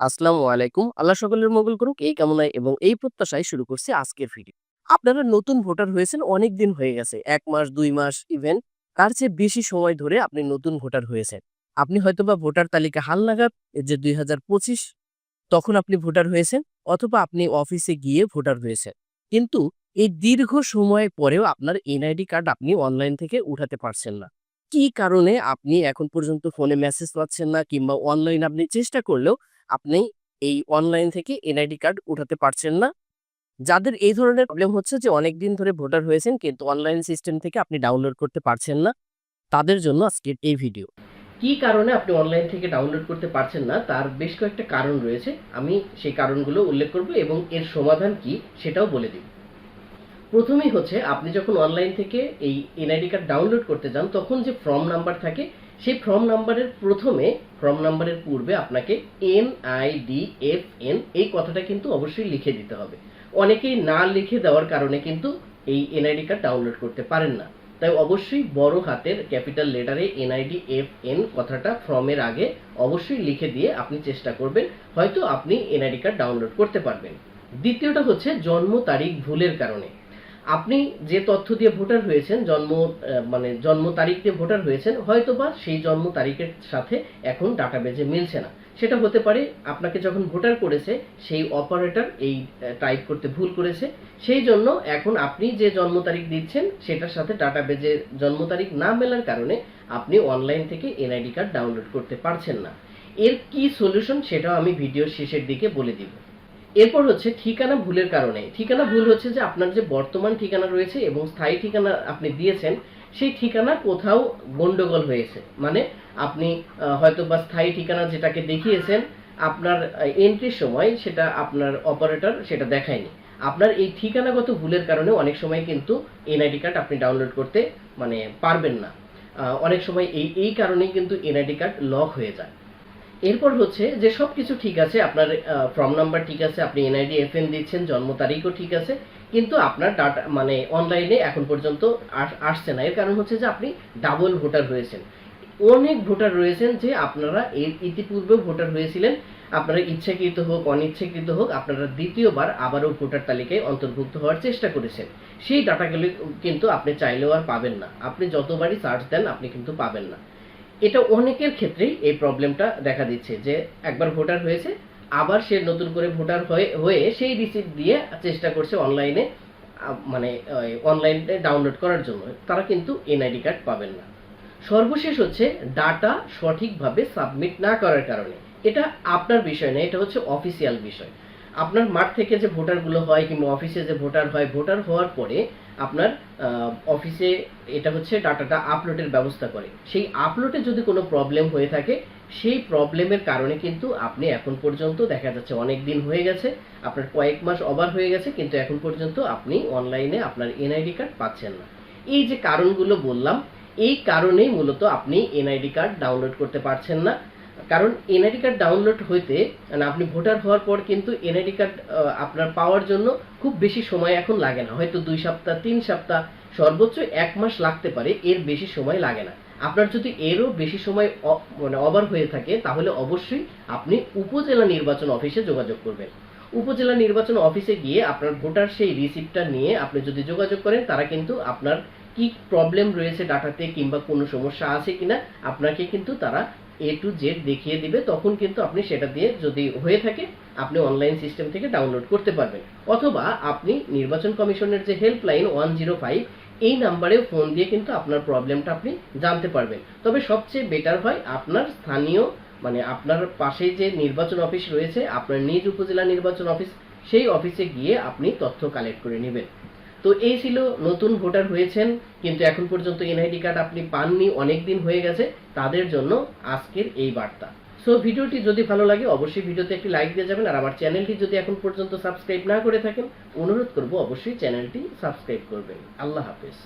আসসালামু আলাইকুম। আল্লাহ সকলের মঙ্গল করুক এই কামনায় এবং এই প্রত্যাশায় শুরু করছি আজকের ভিডিও। আপনারা নতুন ভোটার হয়েছেন অনেকদিন হয়ে গেছে। ১ মাস, ২ মাস ইভেন তার চেয়ে বেশি সময় ধরে আপনি নতুন ভোটার হয়েছেন। আপনি হয়তোবা ভোটার তালিকা হালনাগাদ এই যে ২০২৫ তখন আপনি ভোটার হয়েছেন অথবা আপনি অফিসে গিয়ে ভোটার হয়েছেন। কিন্তু এই দীর্ঘ সময় পরেও আপনার এনআইডি কার্ড আপনি অনলাইন থেকে উঠাতে পারছেন না। কি কারণে আপনি এখন পর্যন্ত ফোনে মেসেজ পাচ্ছেন না কিংবা অনলাইন আপনি চেষ্টা করলেও আপনি এই অনলাইন থেকে এনআইডি কার্ড উঠাতে পারছেন না। যাদের এই ধরনের প্রবলেম হচ্ছে যে অনেকদিন ধরে ভোটার হয়েছেন কিন্তু অনলাইন সিস্টেম থেকে আপনি ডাউনলোড করতে পারছেন না। তাদের জন্য আজকের এই ভিডিও। কি কারণে আপনি অনলাইন থেকে ডাউনলোড করতে পারছেন না তার বেশ কয়েকটা কারণ রয়েছে। আমি সেই কারণগুলো উল্লেখ করব এবং এর সমাধান কি সেটাও বলে দিব। প্রথমেই হচ্ছে, আপনি যখন অনলাইন থেকে এই এনআইডি কার্ড ডাউনলোড করতে যান, তখন যে ফর্ম নাম্বার থাকে সেই ফর্ম নাম্বারের প্রথমে ফর্ম নাম্বারের পূর্বে আপনাকে N I D F N এই কথাটা কিন্তু অবশ্যই লিখে দিতে হবে। অনেকেই না লিখে দেওয়ার কারণে কিন্তু এই এনআইডি কার্ড ডাউনলোড করতে পারেন না। তাই অবশ্যই বড় হাতের ক্যাপিটাল লেটারে এনআইডি এফ এন কথাটা ফর্মের আগে অবশ্যই লিখে দিয়ে আপনি চেষ্টা করবেন, হয়তো আপনি এনআইডি কার্ড ডাউনলোড করতে পারবেন। দ্বিতীয়টা হচ্ছে জন্ম তারিখ ভুলের কারণে। আপনি যে তথ্য দিয়ে ভোটার হয়েছেন, জন্ম মানে জন্ম তারিখ দিয়ে ভোটার হয়েছেন, হয়তোবা সেই জন্ম তারিখের সাথে এখন ডাটাবেজে মিলছে না। সেটা হতে পারে আপনাকে যখন ভোটার করেছে, সেই অপারেটর এই টাইপ করতে ভুল করেছে। সেই জন্য এখন আপনি যে জন্ম তারিখ দিচ্ছেন, সেটার সাথে ডাটাবেজে জন্ম তারিখ না মেলার কারণে আপনি অনলাইন থেকে এনআইডি কার্ড ডাউনলোড করতে পারছেন না। এর কি সলিউশন সেটাও আমি ভিডিওর শেষের দিকে বলে দিব। এরপর হচ্ছে ঠিকানা ভুলের কারণে। ঠিকানা ভুল হচ্ছে যে আপনার যে বর্তমান ঠিকানা রয়েছে এবং স্থায়ী ঠিকানা আপনি দিয়েছেন, সেই ঠিকানা কোথাও গন্ডগোল হয়েছে। মানে আপনি হয়তো বা স্থায়ী ঠিকানা যেটাকে দেখিয়েছেন, আপনার এন্ট্রির সময় সেটা আপনার অপারেটর সেটা দেখায়নি। আপনার এই ঠিকানাগত ভুলের কারণে অনেক সময় কিন্তু এনআইডি কার্ড আপনি ডাউনলোড করতে মানে পারবেন না। অনেক সময় এই এই কারণেই কিন্তু এনআইডি কার্ড লক হয়ে যায়। এরপর হচ্ছে যে সব কিছু ঠিক আছে, আপনার ফর্ম নাম্বার ঠিক আছে, আপনি এনআইডি এফএন দিচ্ছেন, জন্ম তারিখও ঠিক আছে, কিন্তু আপনার ডাটা মানে অনলাইনে এখন পর্যন্ত আসছে না। এর কারণ হচ্ছে যে আপনি ডাবল ভোটার হয়েছেন। অনেক ভোটার রয়েছেন যে আপনারা এর ইতিপূর্বেও ভোটার হয়েছিলেন। আপনারা ইচ্ছাকৃত হোক, অনিচ্ছাকৃত হোক, আপনারা দ্বিতীয়বার আবারও ভোটার তালিকায় অন্তর্ভুক্ত হওয়ার চেষ্টা করেছেন। সেই ডাটাগুলি কিন্তু আপনি চাইলেও আর পাবেন না। আপনি যতবারই সার্চ দেন, আপনি কিন্তু পাবেন না। এটা অনেকের ক্ষেত্রেই এই প্রবলেমটা দেখা দিচ্ছে যে একবার ভোটার হয়েছে, আবার সে নতুন করে ভোটার হয়ে হয়ে সেই রিসিপ্ট দিয়ে চেষ্টা করছে অনলাইনে মানে অনলাইনে ডাউনলোড করার জন্য। তারা কিন্তু এনআইডি কার্ড পাবেন না। সর্বশেষ হচ্ছে ডাটা সঠিকভাবে সাবমিট না করার কারণে। এটা আপনার বিষয় না, এটা হচ্ছে অফিসিয়াল বিষয়। আপনার মাঠ থেকে যে ভোটারগুলো হয় কিংবা অফিসে যে ভোটার হয়, ভোটার হওয়ার পরে আপনার অফিসে এটা হচ্ছে ডাটাটা আপলোডের ব্যবস্থা করে। সেই আপলোডে যদি কোনো প্রবলেম হয়ে থাকে, সেই প্রবলেমের কারণে কিন্তু আপনি এখন পর্যন্ত দেখা যাচ্ছে অনেক দিন হয়ে গেছে, আপনার কয়েক মাস ওভার হয়ে গেছে, কিন্তু এখন পর্যন্ত আপনি অনলাইনে আপনার এনআইডি কার্ড পাচ্ছেন না। এই যে কারণগুলো বললাম, এই কারণেই মূলত আপনি এনআইডি কার্ড ডাউনলোড করতে পারছেন না। কারণ এনআইডি কার্ড ডাউনলোড হইতে মানে আপনি ভোটার হওয়ার পর কিন্তু এনআইডি কার্ড আপনার পাওয়ার জন্য খুব বেশি সময় এখন লাগে না। হয়তো দুই সপ্তাহ, তিন সপ্তাহ, সর্বোচ্চ এক মাস লাগতে পারে, এর বেশি সময় লাগে না। আপনার যদি এরও বেশি সময় মানে ওভার হয়ে থাকে, তাহলে অবশ্যই আপনি উপজেলা নির্বাচন অফিসে যোগাযোগ করবেন। উপজেলা নির্বাচন অফিসে গিয়ে আপনার ভোটার সেই রিসিপ্টটা নিয়ে আপনি যদি যোগাযোগ করেন, তারা কিন্তু আপনার কি প্রবলেম রয়েছে ডাটাতে কিংবা কোনো সমস্যা আছে কিনা, আপনাকে কিন্তু তারা এ টু জেড দেখিয়ে দিবে, তখন কিন্তু আপনি সেটা দিয়ে যদি হয়ে থাকে, আপনি অনলাইন সিস্টেম থেকে ডাউনলোড করতে পারবেন। অথবা আপনি নির্বাচন কমিশনের যে হেল্পলাইন ওয়ান জিরো ফাইভ এই নাম্বারে ফোন দিয়ে কিন্তু আপনার প্রবলেমটা আপনি জানতে পারবেন। তবে সবচেয়ে বেটার হয় আপনার স্থানীয় মানে আপনার পাশে যে নির্বাচন অফিস রয়েছে, আপনার নিজ উপজেলা নির্বাচন অফিস সেই অফিসে গিয়ে আপনি তথ্য কালেক্ট করে নেবেন। তো এই ছিল নতুন ভোটার হয়েছেন, কিন্তু এখন পর্যন্ত এনআইডি কার্ড আপনি পাননি অনেক দিন হয়ে গেছে, তাদের জন্য আজকের এই বার্তা। সো ভিডিওটি যদি ভালো লাগে, অবশ্যই ভিডিওতে একটি লাইক দিয়ে যাবেন, আর আমার চ্যানেলটি যদি এখন পর্যন্ত সাবস্ক্রাইব না করে থাকেন, অনুরোধ করব অবশ্যই চ্যানেলটি সাবস্ক্রাইব করবেন। আল্লাহ হাফেজ।